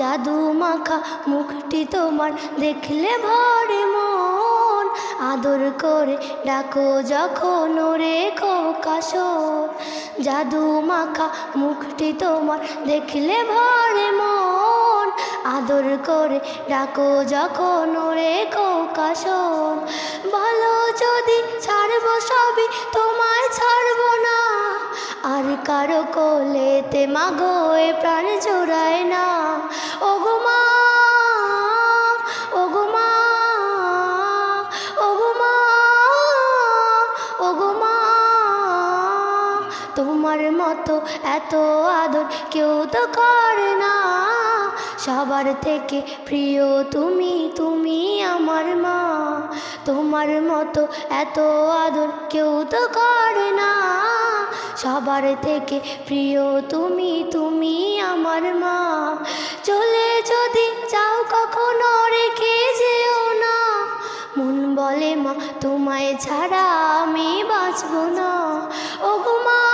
জাদু মাখা মুখটি তোমার দেখলে ভরে মন। আদর করে ডাকো যখন ওরে কাশর জাদু মাখা মুখটি তোমার দেখলে ভরে মন। আদর করে ডাকো যখন ওরে কাশর ভালো যদি ছাড়বো সবই তোমায় ছাড়বো না। আর কারও কোলেতে মাগো এ প্রাণ জোড়ায় না। তোমার মতো এত আদর কেউ তো করে না। সবার থেকে প্রিয় তুমি তুমি আমার মা। তোমার মতো এত আদর কেউ তো করে না। সবার থেকে প্রিয় তুমি তুমি আমার মা। চলে যদি যাও কখনো রেখে যেও না। মন বলে মা, তোমায় ছাড়া আমি বাঁচব না। ও মা